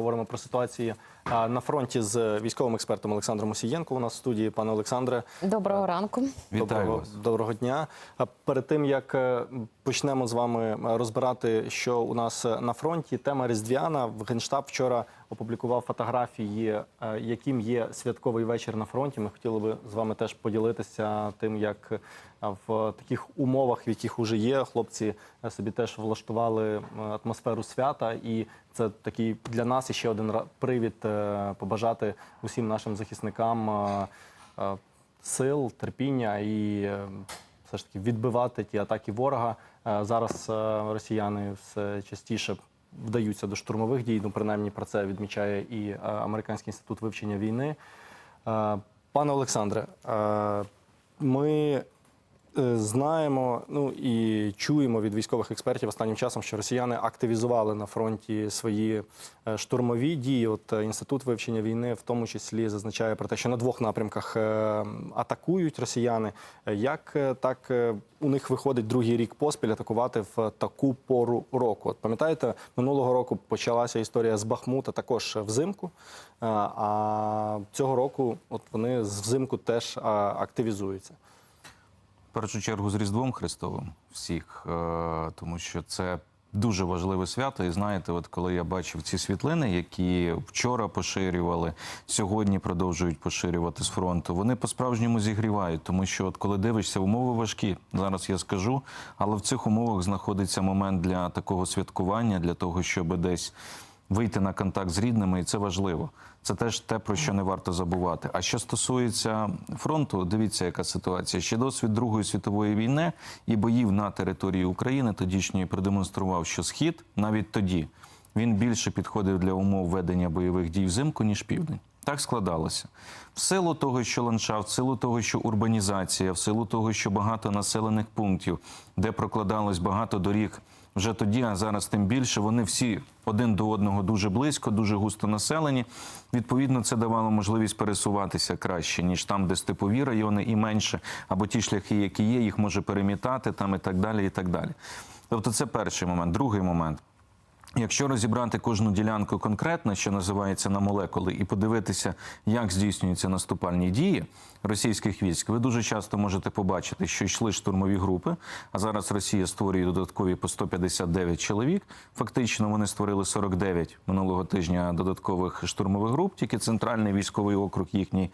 говоримо про ситуацію на фронті з військовим експертом Олександром Осієнко. У нас в студії, пане Олександре. Доброго ранку. Вітаю доброго, вас. доброго дня. А Перед тим як е, почнемо з вами е, розбирати, що у нас е, на фронті, тема різдвяна. В Генштаб вчора опублікував фотографії, е, яким є святковий вечір на фронті. Ми хотіли би з вами теж поділитися тим, як в таких умовах, в яких уже є, хлопці собі теж влаштували атмосферу свята, і це такий для нас ще один привід побажати усім нашим захисникам. сил, терпіння і все ж таки відбивати ті атаки ворога. Е, Зараз е, росіяни все частіше вдаються до штурмових дій. Ну, принаймні про це відмічає і е, Американський інститут вивчення війни. Пане Олександре, ми знаємо, ну і чуємо від військових експертів останнім часом, що росіяни активізували на фронті свої е, штурмові дії. От е, інститут вивчення війни, в тому числі, зазначає про те, що на двох напрямках е, атакують росіяни. Е, Як е, так е, у них виходить другий рік поспіль атакувати в таку пору року? От пам'ятаєте, минулого року почалася історія з Бахмута, також взимку. е, А цього року, от вони взимку теж активізуються. Першу чергу з Різдвом Христовим всіх, е, тому що це дуже важливе свято. І знаєте, от коли я бачив ці світлини, які вчора поширювали, сьогодні продовжують поширювати з фронту, вони по-справжньому зігрівають, тому що от коли дивишся, умови важкі, зараз я скажу, але в цих умовах знаходиться момент для такого святкування, для того, щоб десь. Вийти на контакт з рідними, і це важливо. Це теж те, про що не варто забувати. А що стосується фронту, дивіться, яка ситуація. Ще досвід Другої світової війни і боїв на території України тодішньої продемонстрував, що схід навіть тоді він більше підходив для умов ведення бойових дій взимку, ніж південь. Так складалося. В силу того, що ландшафт, в силу того, що урбанізація, в силу того, що багато населених пунктів, де прокладалось багато доріг вже тоді, а зараз тим більше, вони всі один до одного дуже близько, дуже густо населені. Відповідно, це давало можливість пересуватися краще, ніж там, де степові райони, і менше, або ті шляхи, які є, їх може перемітати там і так далі. і так далі. Тобто, це перший момент. Другий момент. Якщо розібрати кожну ділянку конкретно, що називається на молекули, і подивитися, як здійснюються наступальні дії російських військ, ви дуже часто можете побачити, що йшли штурмові групи. А зараз Росія створює додаткові по 159 чоловік. Фактично, вони створили 49 минулого тижня додаткових штурмових груп, тільки центральний військовий округ їхній.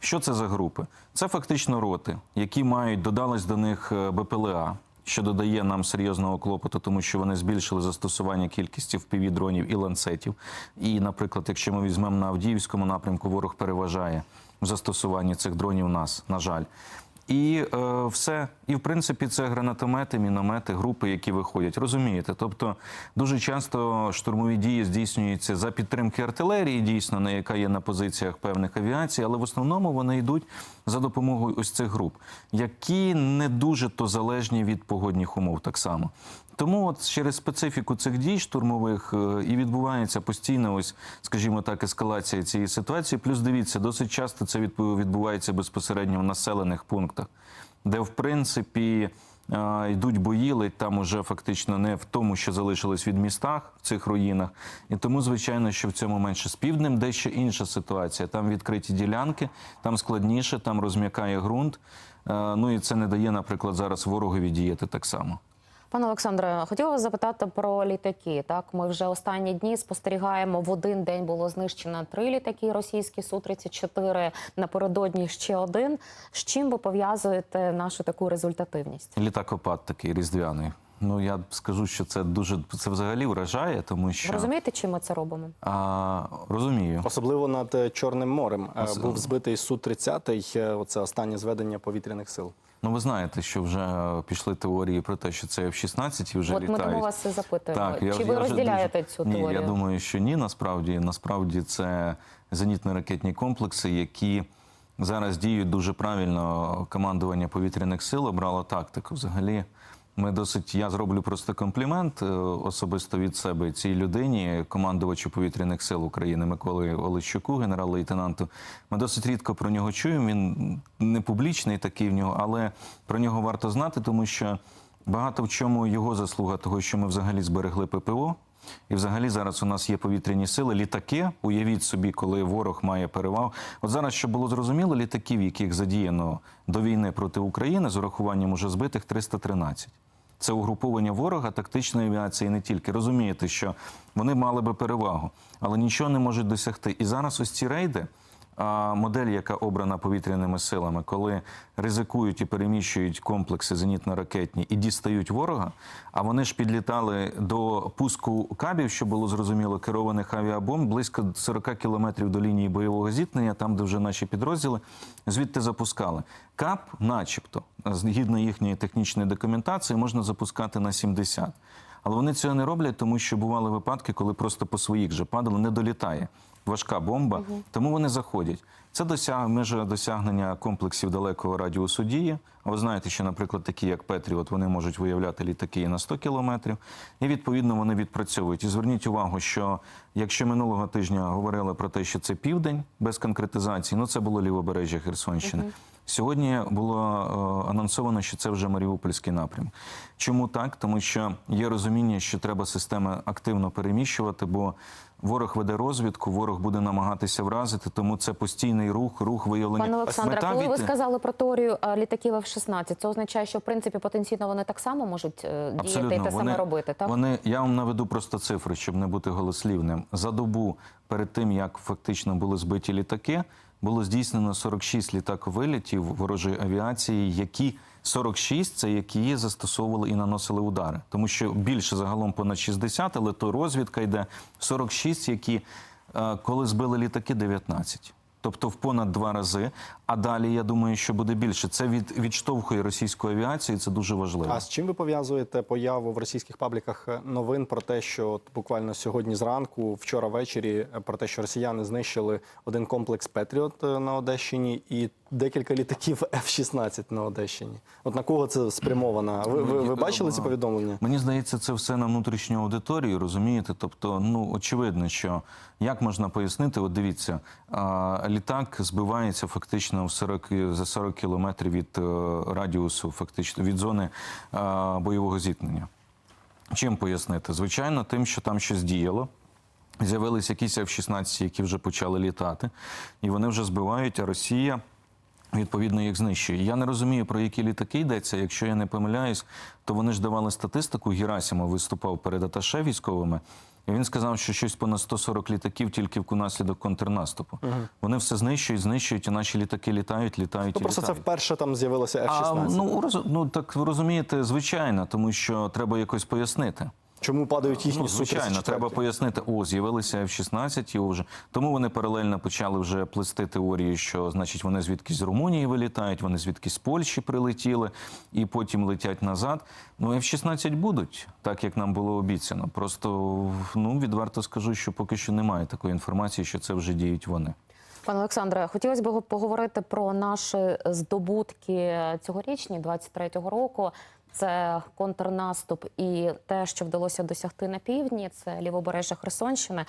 Що це за групи? Це фактично роти, які мають додалось до них е, БПЛА, що додає нам серйозного клопоту, тому що вони збільшили застосування кількості впіві дронів і ланцетів. І, наприклад, якщо ми візьмемо на Авдіївському напрямку, ворог переважає в застосуванні цих дронів нас, на жаль. І е, все, і в принципі це гранатомети, міномети, групи, які виходять. Розумієте? Тобто дуже часто штурмові дії здійснюються за підтримки артилерії, дійсно, на яка є на позиціях певних авіацій, але в основному вони йдуть за допомогою ось цих груп, які не дуже то залежні від погодних умов, так само. Тому от через специфіку цих дій штурмових е, і відбувається постійно, ось, скажімо так, ескалація цієї ситуації. Плюс дивіться, досить часто це відбу- відбувається безпосередньо в населених пунктах, де в принципі е, йдуть бої, ледь там уже фактично не в тому, що залишилось від містах в цих руїнах. І тому, звичайно, що в цьому менше з півднем дещо інша ситуація. Там відкриті ділянки, там складніше, там розм'якає ґрунт. Е, Ну і це не дає, наприклад, зараз ворогові діяти так само. Пане Олександре, хотіла вас запитати про літаки. Так, ми вже останні дні спостерігаємо. В один день було знищено три літаки російські су 34 напередодні ще один. З чим ви пов'язуєте нашу таку результативність? Літакопад такий різдвяний. Ну я скажу, що це дуже це взагалі вражає, тому Ви що розумієте, чим ми це робимо? а, розумію. Особливо над е, Чорним морем Е, Ос- був збитий су 30 Оце останнє зведення повітряних сил. Ну ви знаєте, що вже пішли теорії про те, що це F-16 і вже От ми літають. тому вас запитуємо. я- Чи ви я розділяєте дуже- цю Ні, теорію? я думаю, що ні. Насправді, насправді це зенітно-ракетні комплекси, які зараз діють дуже правильно. Командування повітряних сил обрало тактику. Взагалі, ми досить. Я зроблю просто комплімент е, особисто від себе цій людині, командувачу повітряних сил України Миколи Олещуку, генерал-лейтенанту. Ми досить рідко про нього чуємо. Він не публічний такий в нього, але про нього варто знати, тому що багато в чому його заслуга того, що ми взагалі зберегли ППО. І взагалі зараз у нас є повітряні сили. Літаки, уявіть собі, коли ворог має перевагу. От зараз, щоб було зрозуміло, літаків, яких задіяно до війни проти України, з урахуванням уже збитих 313. Це угруповання ворога тактичної авіації не тільки. Розумієте, що вони мали би перевагу, але нічого не можуть досягти. І зараз ось ці рейди, модель, яка обрана повітряними силами, коли ризикують і переміщують комплекси зенітно-ракетні і дістають ворога. А вони ж підлітали до пуску кабів, що було зрозуміло, керованих авіабомб близько 40 кілометрів до лінії бойового зіткнення, там, де вже наші підрозділи, звідти запускали. Кап, начебто, згідно їхньої технічної документації, можна запускати на 70. Але вони цього не роблять, тому що бували випадки, коли просто по своїх же падали, не долітає важка бомба, тому вони заходять. Це досяг межа досягнення комплексів далекого радіусу дії. А ви знаєте, що, наприклад, такі як Петріот, вони можуть виявляти літаки і на 100 кілометрів, і відповідно вони відпрацьовують. І зверніть увагу, що якщо минулого тижня говорили про те, що це південь без конкретизації, ну це було лівобережжя Херсонщини. Сьогодні було е, анонсовано, що це вже Маріупольський напрям. Чому так? Тому що є розуміння, що треба системи активно переміщувати, бо ворог веде розвідку, ворог буде намагатися вразити, тому це постійний рух, рух виявлення. Пане Олександре, Мета коли ви сказали про теорію літаків F-16, це означає, що в принципі потенційно вони так само можуть е, діяти і те саме робити, так? Вони, я вам наведу просто цифри, щоб не бути голослівним. За добу перед тим, як фактично були збиті літаки, було здійснено 46 літаковилітів ворожої авіації, які 46 – це які застосовували і наносили удари. Тому що більше загалом понад 60, але то розвідка йде 46, які е, коли збили літаки, 19. Тобто в понад два рази. А далі я думаю, що буде більше. Це від відштовхує російську авіацію. і Це дуже важливо. А з чим ви пов'язуєте появу в російських пабліках е, новин про те, що от буквально сьогодні зранку, вчора ввечері, е, про те, що росіяни знищили один комплекс Петріот е, на Одещині і декілька літаків F-16 на Одещині? От на кого це спрямовано? Ви, ви, ви бачили ці повідомлення? Мені здається, це все на внутрішню аудиторію, розумієте? Тобто, ну очевидно, що як можна пояснити, от дивіться, літак збивається фактично в 40, за 40 кілометрів від е, радіусу, фактично від зони а, бойового зіткнення. Чим пояснити? Звичайно, тим, що там щось діяло. З'явились якісь F-16, які вже почали літати, і вони вже збивають, а Росія відповідно їх знищує. Я не розумію, про які літаки йдеться. Якщо я не помиляюсь, то вони ж давали статистику. Герасимов виступав перед аташе військовими. І він сказав, що щось понад 140 літаків тільки внаслідок контрнаступу. Вони все знищують, знищують, і наші літаки літають, літають Ну і просто це вперше там з'явилося F-16. ну, роз, ну так ви розумієте, звичайно, тому що треба якось пояснити. Чому падають їхні Ну, звичайно, Су-34? треба пояснити. О, з'явилися F-16 і вже тому вони паралельно почали вже плести теорії, що значить вони звідкись з Румунії вилітають, вони звідкись з Польщі прилетіли і потім летять назад. Ну F-16 будуть, так як нам було обіцяно. Просто ну відверто скажу, що поки що немає такої інформації, що це вже діють вони. Пане Олександре, хотілося б поговорити про наші здобутки цьогорічні, 23-го року. Це контрнаступ і те, що вдалося досягти на півдні, це лівобережжя Херсонщини.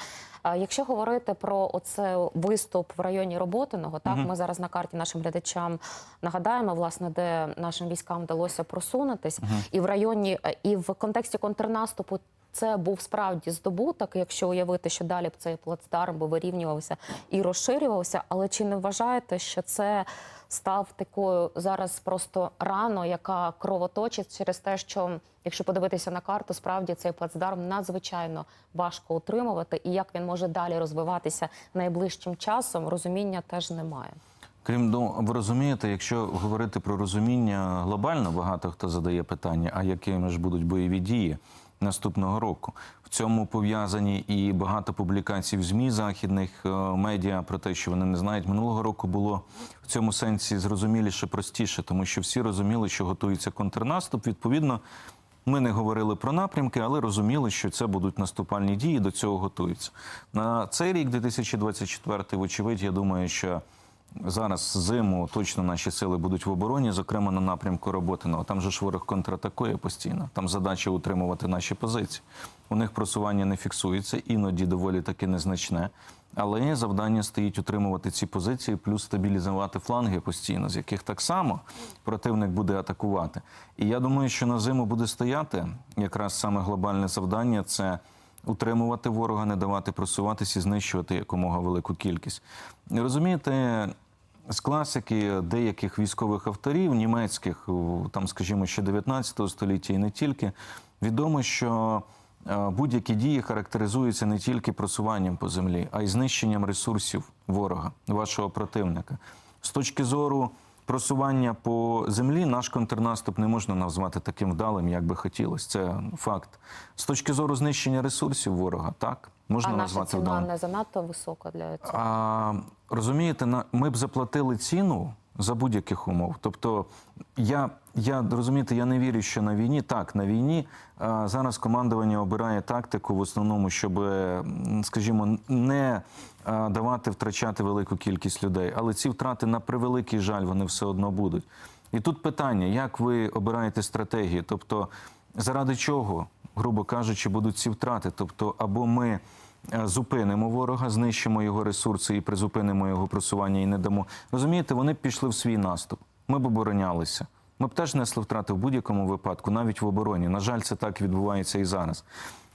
Якщо говорити про оце виступ в районі Роботиного, так ми зараз на карті нашим глядачам нагадаємо, власне, де нашим військам вдалося просунутись, і в районі, і в контексті контрнаступу це був справді здобуток, якщо уявити, що далі б цей плацдарм би вирівнювався і розширювався. Але чи не вважаєте, що це став такою зараз просто рано, яка кровоточить через те, що якщо подивитися на карту, справді цей плацдарм надзвичайно важко утримувати, і як він може далі розвиватися найближчим часом, розуміння теж немає. Крім ну, ви розумієте, якщо говорити про розуміння глобально, багато хто задає питання, а якими ж будуть бойові дії наступного року. В цьому пов'язані і багато публікацій в ЗМІ західних е, медіа про те, що вони не знають. Минулого року було в цьому сенсі зрозуміліше, простіше, тому що всі розуміли, що готується контрнаступ. Відповідно, ми не говорили про напрямки, але розуміли, що це будуть наступальні дії. До цього готуються. На цей рік, 2024, вочевидь, я думаю, що зараз зиму точно наші сили будуть в обороні, зокрема на напрямку Роботиного. Там же ж ворог контратакує постійно. Там задача утримувати наші позиції. У них просування не фіксується, іноді доволі таки незначне. Але завдання стоїть утримувати ці позиції, плюс стабілізувати фланги постійно, з яких так само противник буде атакувати. І я думаю, що на зиму буде стояти якраз саме глобальне завдання це утримувати ворога, не давати просуватися і знищувати якомога велику кількість. Розумієте, з класики деяких військових авторів, німецьких, там, скажімо, ще 19 століття і не тільки, відомо, що е, будь-які дії характеризуються не тільки просуванням по землі, а й знищенням ресурсів ворога, вашого противника. З точки зору просування по землі, наш контрнаступ не можна назвати таким вдалим, як би хотілося. Це факт. З точки зору знищення ресурсів ворога, так, можна а наша назвати ціна вдалим. не занадто висока для цього. А, розумієте, ми б заплатили ціну за будь-яких умов. Тобто, я, я розумієте, я не вірю, що на війні так, на війні а, зараз командування обирає тактику в основному, щоб, скажімо, не а, давати втрачати велику кількість людей. Але ці втрати на превеликий жаль вони все одно будуть. І тут питання: як ви обираєте стратегію? Тобто, заради чого, грубо кажучи, будуть ці втрати? Тобто, або ми е, зупинимо ворога, знищимо його ресурси і призупинимо його просування і не дамо. Розумієте, вони б пішли в свій наступ. Ми б оборонялися. Ми б теж несли втрати в будь-якому випадку, навіть в обороні. На жаль, це так відбувається і зараз.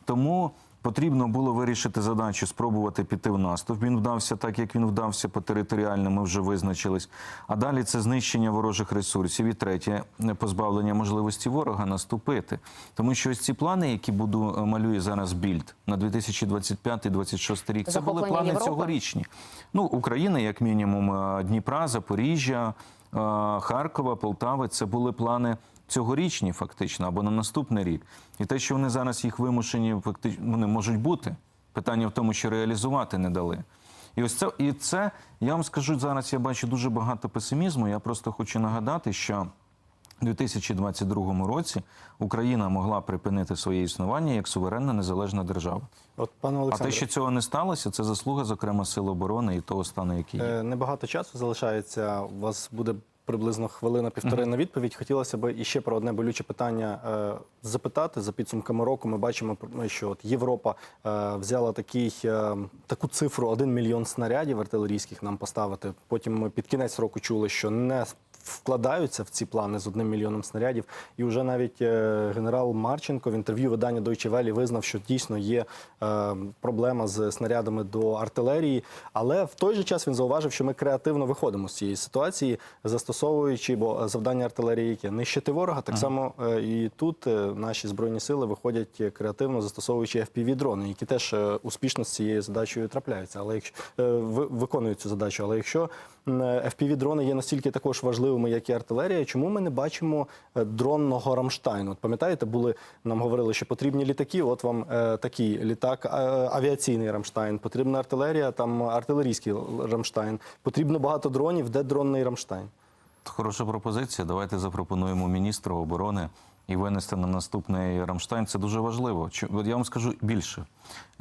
Тому потрібно було вирішити задачу, спробувати піти в наступ. Він вдався так, як він вдався по територіально, ми вже визначились. А далі це знищення ворожих ресурсів. І третє позбавлення можливості ворога наступити. Тому що ось ці плани, які буду е, малює зараз більд на 2025-2026 рік, це були плани Європи? цьогорічні. Ну, Україна, як мінімум, е, Дніпра, Запоріжжя, е, Харкова, Полтави це були плани цьогорічні, фактично, або на наступний рік. І те, що вони зараз їх вимушені, фактично, вони можуть бути. Питання в тому, що реалізувати не дали. І ось це, і це, я вам скажу зараз, я бачу дуже багато песимізму. Я просто хочу нагадати, що у 2022 році Україна могла припинити своє існування як суверенна незалежна держава. От, пане А те, що цього не сталося, це заслуга, зокрема, Сил оборони і того стану, який є. е, небагато часу залишається. У вас буде приблизно хвилина-півтори на відповідь. Хотілося б іще про одне болюче питання е, запитати. За підсумками року ми бачимо, що от Європа е, взяла такий, е, таку цифру 1 мільйон снарядів артилерійських нам поставити. Потім ми під кінець року чули, що не вкладаються в ці плани з одним мільйоном снарядів. І вже навіть е, генерал Марченко в інтерв'ю видання Deutsche Welle визнав, що дійсно є е, проблема з снарядами до артилерії. Але в той же час він зауважив, що ми креативно виходимо з цієї ситуації, застосовуючи, бо завдання артилерії яке нищити ворога. Так само е, і тут наші збройні сили виходять креативно, застосовуючи FPV-дрони, які теж успішно з цією задачею трапляються. Але якщо ви- виконують цю задачу, але якщо м, FPV-дрони є настільки також важливими, як і артилерія, чому ми не бачимо е, дронного Рамштайну? От пам'ятаєте, були нам говорили, що потрібні літаки. От вам е, такий літак, е, авіаційний Рамштайн, потрібна артилерія, там артилерійський Рамштайн. Потрібно багато дронів. Де дронний Рамштайн? Хороша пропозиція. Давайте запропонуємо міністру оборони і винести на наступний Рамштайн. Це дуже важливо. Я вам скажу більше.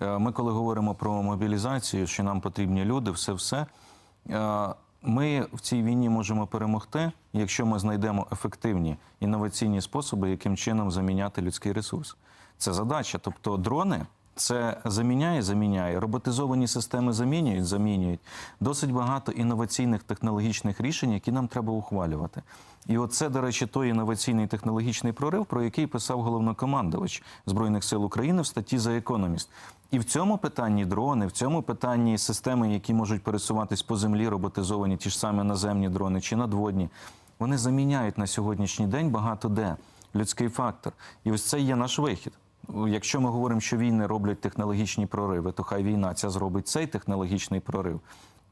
Е, Ми, коли говоримо про мобілізацію, що нам потрібні люди, все все. Ми в цій війні можемо перемогти, якщо ми знайдемо ефективні інноваційні способи, яким чином заміняти людський ресурс. Це задача. Тобто дрони це заміняє, заміняє. Роботизовані системи замінюють, замінюють. Досить багато інноваційних технологічних рішень, які нам треба ухвалювати. І оце, до речі, той інноваційний технологічний прорив, про який писав головнокомандувач Збройних сил України в статті за економіст. І в цьому питанні дрони, в цьому питанні системи, які можуть пересуватись по землі, роботизовані, ті ж самі наземні дрони чи надводні, вони заміняють на сьогоднішній день багато де людський фактор. І ось це є наш вихід. Якщо ми говоримо, що війни роблять технологічні прориви, то хай війна ця зробить цей технологічний прорив.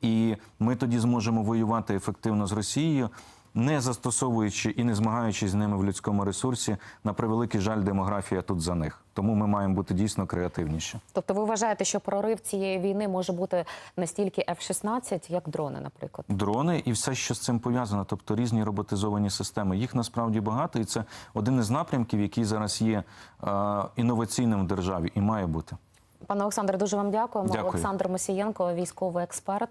І ми тоді зможемо воювати ефективно з Росією, не застосовуючи і не змагаючись з ними в людському ресурсі. На превеликий жаль, демографія тут за них. Тому ми маємо бути дійсно креативніші. Тобто, ви вважаєте, що прорив цієї війни може бути настільки F-16, як дрони, наприклад? Дрони і все, що з цим пов'язано, тобто різні роботизовані системи. Їх насправді багато, і це один із напрямків, який зараз є е, інноваційним в державі і має бути. Пане Олександре, дуже вам дякуємо. Дякую. Олександр Мосієнко, військовий експерт.